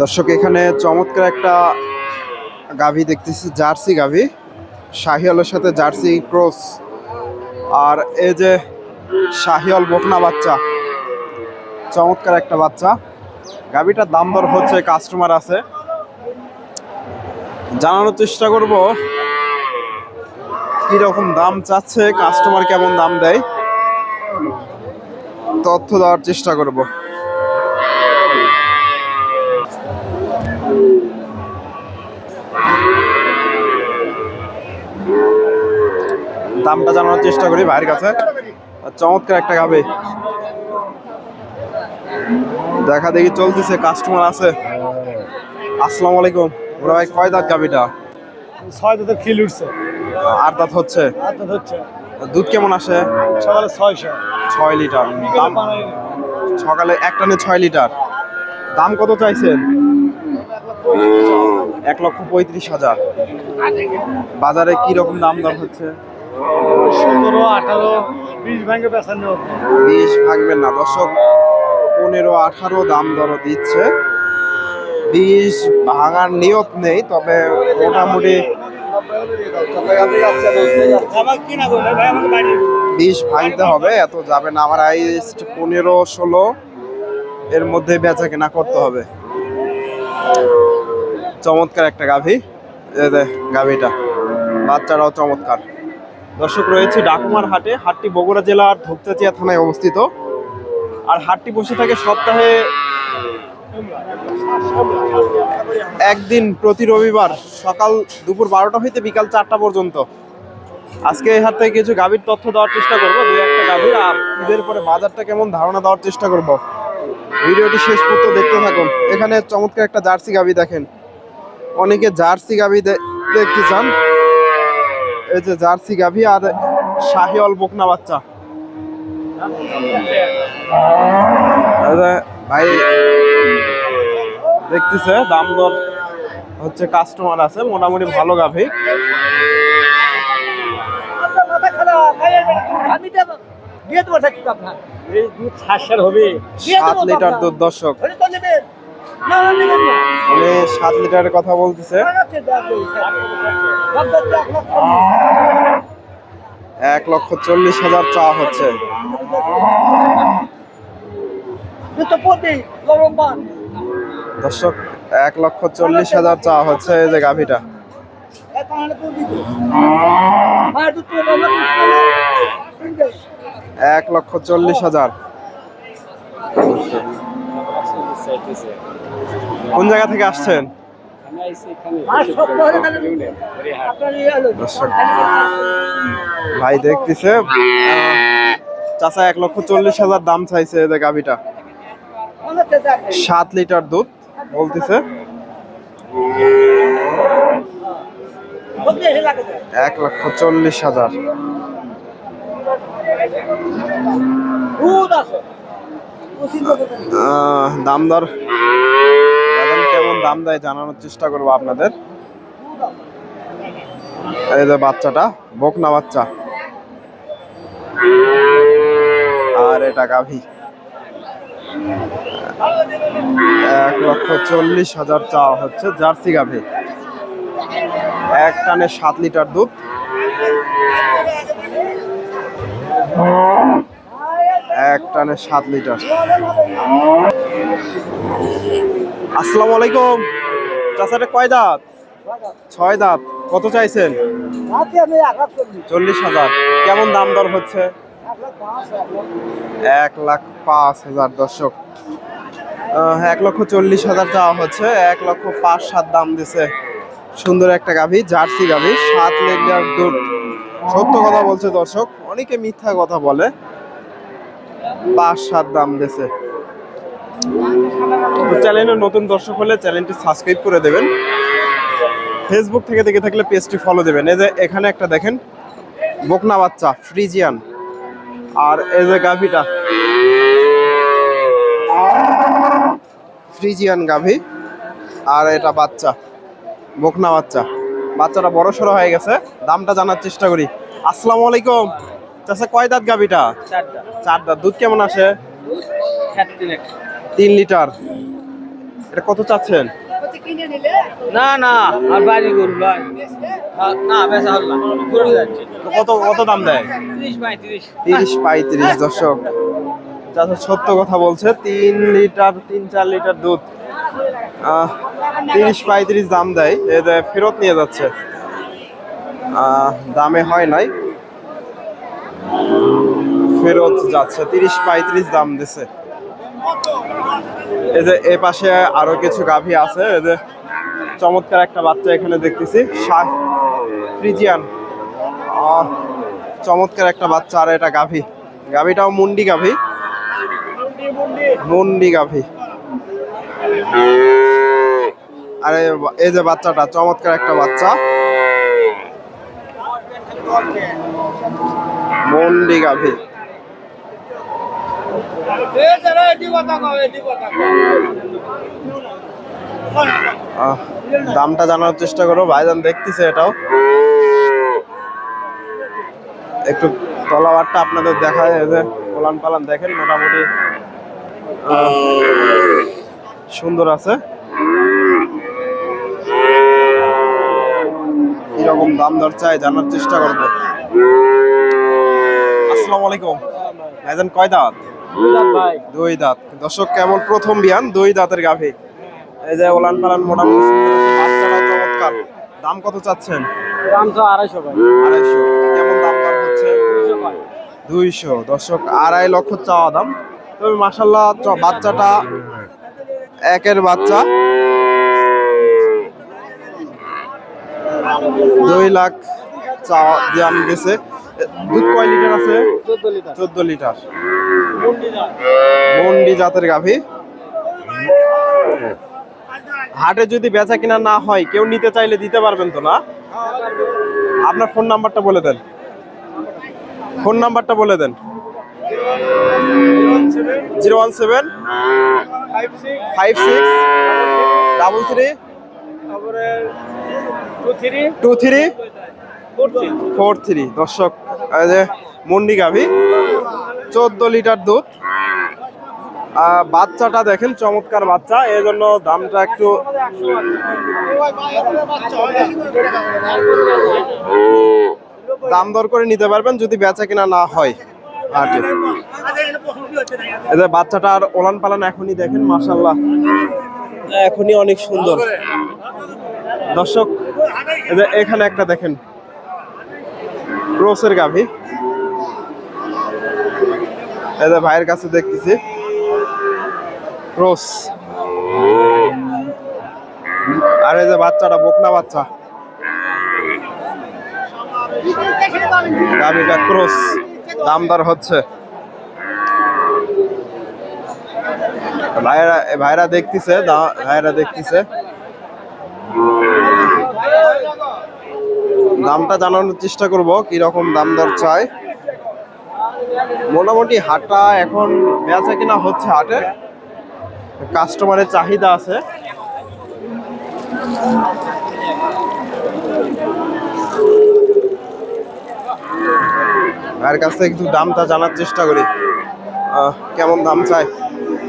দর্শক, এখানে চমৎকার একটা গাভী দেখতেছি, জার্সি গাভী, শাহিওয়ালের সাথে জার্সি ক্রস। আর এই যে শাহিওয়াল বকনা বাচ্চা, চমৎকার একটা বাচ্চা। গাভীটার দাম দর হচ্ছে কাস্টমার আছে। জানানোর চেষ্টা করব কি রকম দাম চাচ্ছে কাস্টমার কেমন দাম দেয়। তথ্য দেওয়ার চেষ্টা করব। দামটা জানানোর চেষ্টা করি ভাইয়ের কাছে। আর চমৎকার একটা গাবে দেখা দেখি চলতেছে কাস্টমার আছে। আসসালামু আলাইকুম। ওরা ভাই কয় দাঁত গাবিটা ছয় দাঁতের খিল উঠছে। আট দাঁত হচ্ছে। আট দাঁত হচ্ছে। দুধ কেমন আসে? সকালে ছয়শো। ছয় লিটার। দাম সকালে এক টানে ছয় লিটার। দাম কত চাইছেন? এক লক্ষ পঁয়ত্রিশ হাজার। বাজারে কি রকম দাম দর হচ্ছে? সতেরো আঠারো বিশ ভাঙে পেছানো বিশ ভাঙবেন না। দর্শক পনেরো আঠারো দাম দর দিচ্ছে। বিশ ভাঙার নিয়ত নেই তবে মোটামুটি বিশ ভাঙতে হবে, এত যাবে না। আমার হাইস্ট পনেরো ষোলো, এর মধ্যে বেচা কেনা করতে হবে। চমৎকার একটা গাভী গাভীটা। বাচ্চারাও চমৎকার। দর্শক রয়েছে ডাকুমার হাটে, হাটটি বগুড়া জেলার ধূপচাচিয়া থানায় অবস্থিত। আর হাটটি বসে থাকে সপ্তাহে একদিন প্রতি রবিবার সকাল দুপুর বারোটা হইতে বিকাল চারটা পর্যন্ত। আজকে এই হাত থেকে কিছু গাভীর তথ্য দেওয়ার চেষ্টা করব, দুই একটা গাভীর আর ঈদের পরে বাজারটা কেমন ধারণা দেওয়ার চেষ্টা করব। ভিডিওটি শেষ পর্যন্ত দেখতে থাকুন। এখানে চমৎকার একটা জার্সি গাভী দেখেন। অনেকে জার্সি গাভী দেখতে চান। এই যে জার্সি গাভী আর শাহি অল বকনা বাচ্চা। ভাই, দেখতেছে, দাম দর হচ্ছে কাস্টমার আছে, মোটামুটি ভালো গাভী সাত লিটার সাত লিটারের কথা বলতেছে। এক লক্ষ চল্লিশ হাজার চা হচ্ছে। দর্শক এক লক্ষ চল্লিশ হাজার চা হচ্ছে এই যে গাভীটা। বাবা। এক লক্ষ চল্লিশ হাজার। কোন জায়গা থেকে আসছেন? ইয়ে ভাই দেখতেছে। চাচা এক লক্ষ চল্লিশ হাজার দাম চাইছে যে গাভীটা। সাত লিটার দুধ বলতেছে। এক লক্ষ চল্লিশ হাজার দুধ আছে। পঁচিশ বছর ধরে। আহ, দাম দর কেমন দাম দেয় জানানোর চেষ্টা করব আপনাদের এই যে বাচ্চাটা বকনা বাচ্চা আর এটা গাভী এক লক্ষ চল্লিশ হাজার চাওয়া হচ্ছে জার্সি গাভী। এক টানে সাত লিটার দুধ। এক টানে সাত লিটার। আসসালামু আলাইকুম। চাচাটা কয় দাঁত? ছয় দাঁত। কত চাইছেন? চল্লিশ। হাজার। কেমন দাম দর হচ্ছে? এক লাখ পাঁচ, হাজার দর্শক। এক লক্ষ চল্লিশ হাজার চাওয়া হচ্ছে, এক লক্ষ পাঁচ সাত দাম দিছে। সুন্দর একটা গাভী, জার্সি গাভী, সাত লিটার দুধ। সত্য কথা বলছে দর্শক, অনেকে মিথ্যা কথা বলে, পাঁচ সাত দাম দিছে। চ্যানেলের নতুন দর্শক হলে চ্যানেলটি সাবস্ক্রাইব করে দেবেন। ফেসবুক থেকে দেখে থাকলে পেজটি ফলো দেবেন। এই যে এখানে একটা দেখেন, বকনা বাচ্চা, ফ্রিজিয়ান। আর এই যে গাভিটা ফ্রিজিয়ান গাভী আর এটা বাচ্চা বকনা বাচ্চা। বাচ্চাটা বড় সড়ো হয়ে গেছে দামটা জানার চেষ্টা করি। আসসালামু আলাইকুম। চাষা কয় দাঁত গাভিটা। চার দাঁত। দুধ কেমন আসে? তিন লিটার। এটা কত চাচ্ছেন? না না আর বাড়ি গরু ভাই। না বেচা হল না। গরু যাচ্ছে। তো কত কত দাম দেয়? তিরিশ পঁয়ত্রিশ তিরিশ। পঁয়ত্রিশ দর্শক। চাচা সত্য কথা বলছে, তিন লিটার, তিন, চার লিটার দুধ তিরিশ পঁয়ত্রিশ দাম দেয় ফেরত নিয়ে যাচ্ছে। দামে হয় নাই। ফেরত যাচ্ছে, তিরিশ পঁয়ত্রিশ দাম দিছে। এই যে এ পাশে আরও কিছু গাভী আছে এই যে চমৎকার একটা বাচ্চা এখানে দেখতেছি ফ্রিজিয়ান। চমৎকার একটা বাচ্চা, আর এটা গাভী। গাভীটাও মুন্ডি গাভী। মুন্ডি গাভী। আর, এই যে বাচ্চাটা, চমৎকার একটা বাচ্চা। মুন্ডি গাভী। দামটা জানার চেষ্টা করো, ভাইজান দেখতেছে এটাও। একটু তলাবারটা আপনাদের দেখায় যে পোলান পালান দেখেন, মোটামুটি সুন্দর আছে। কীরকম দাম দর চাই জানার চেষ্টা করব। আসসালামু আলাইকুম। ভাইজান কয় দাঁত? দুই দাঁত দর্শক কেমন প্রথম বিয়ান? দুই দাঁতের গাভী। এই যে ওলান পালান মোটামুটি চমৎকার। দাম কত চাচ্ছেন? দাম তো আড়াইশো আড়াইশো। কেমন দাম দাম হচ্ছে? দুইশো। দর্শক আড়াই লক্ষ চাওয়া দাম। তবে মাসাল্লাহ বাচ্চাটা একের বাচ্চা। দুই লাখ চাওয়া দাম গেছে। দুধ কয় লিটার আছে? চোদ্দ লিটার। মন্ডি জাতের গাভী। হাটে যদি বেচা কিনা না হয় কেউ নিতে চাইলে দিতে পারবেন তো না? আপনার ফোন নাম্বারটা বলে দেন। ফোন নাম্বারটা বলে দেন। Zero one seven five six double three two three four three. দর্শক মন্ডি গাভী চোদ্দ লিটার দুধ। বাচ্চাটা দেখেন চমৎকার বাচ্চা। এই জন্য দামটা একটু দাম দর করে নিতে পারবেন যদি বেচা কিনা না হয়। হাটে এই যে বাচ্চাটার ওলান পালান এখনই দেখেন মাসাল্লাহ এখনই অনেক সুন্দর। দর্শক যে এখানে একটা দেখেন ক্রোসের গাভী। যে ভাইয়ের কাছে দেখতেছি ক্রোস আর এই যে বাচ্চাটা বকনা বাচ্চা। গাভীটা ক্রোস। দামদার হচ্ছে। ভাইরা ভাইরা দেখতেছে ভাইরা দেখতেছে। দামটা জানানোর চেষ্টা করব কি রকম দাম দর চাই। মোটামুটি হাটটা এখন বেচা কিনা হচ্ছে হাটে। কাস্টমারের চাহিদা আছে। ভাইয়ের কাছ থেকে একটু দামটা জানার চেষ্টা করি। কেমন দাম চাই?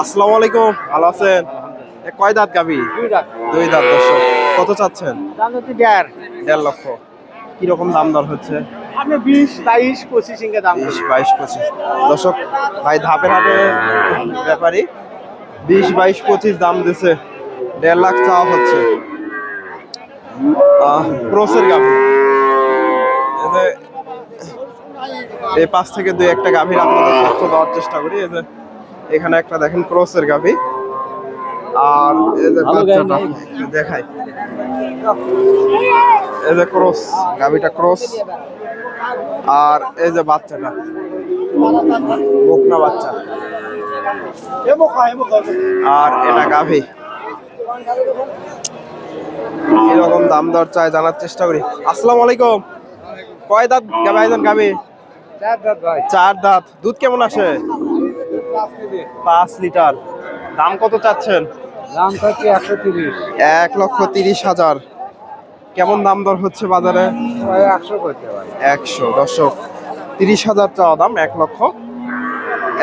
আসসালামু আলাইকুম ভালো আছেন? কয় দাঁত গাবি? দুই দাঁত। দর্শক। কত চাচ্ছেন? দাম হচ্ছে দেড়। দেড় লক্ষ। কীরকম দাম দর হচ্ছে? আপনি বিশ বাইশ পঁচিশ ইঙ্গে দাম বিশ বাইশ পঁচিশ। দর্শক ভাই ধাপের হাটে ব্যাপারী। বিশ বাইশ পঁচিশ দাম দিছে। দেড় লাখ চাওয়া হচ্ছে। ক্রোসের গাভী এই পাশ থেকে দুই একটা গাভীর আপনাদের তথ্য দেওয়ার চেষ্টা করি। এই যে এখানে একটা দেখেন ক্রোসের গাভী। আর এই যে বাচ্চাটা দেখাই। এই যে ক্রস গাভীটা ক্রস। আর এই যে বাচ্চাটা বকনা বাচ্চা। আর এটা গাভী। এরকম দাম দর চাই জানার চেষ্টা করি। আসসালামু আলাইকুম। কয় দাঁত গাভী ভাই চার দাঁত দুধ কেমন আসে? পাঁচ লিটার। দাম কত চাচ্ছেন? দাম হচ্ছে একশো তিরিশ। এক লক্ষ তিরিশ হাজার। কেমন দাম দর হচ্ছে বাজারে? একশো করতে একশো দর্শক। তিরিশ হাজার চাওয়া দাম এক লক্ষ।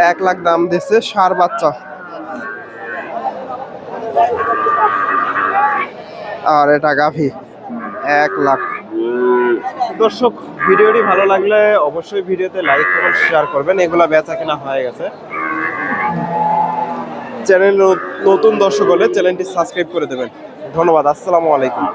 এক লাখ দাম দিচ্ছে সার বাচ্চা। আর এটা গাভী। এক লাখ। দর্শক ভিডিওটি ভালো লাগলে অবশ্যই ভিডিওতে লাইক এবং শেয়ার করবেন এগুলা বেচা কেনা হয়ে গেছে চ্যানেল নতুন দর্শক হলে চ্যানেলটি সাবস্ক্রাইব করে দেবেন ধন্যবাদ আসসালামু আলাইকুম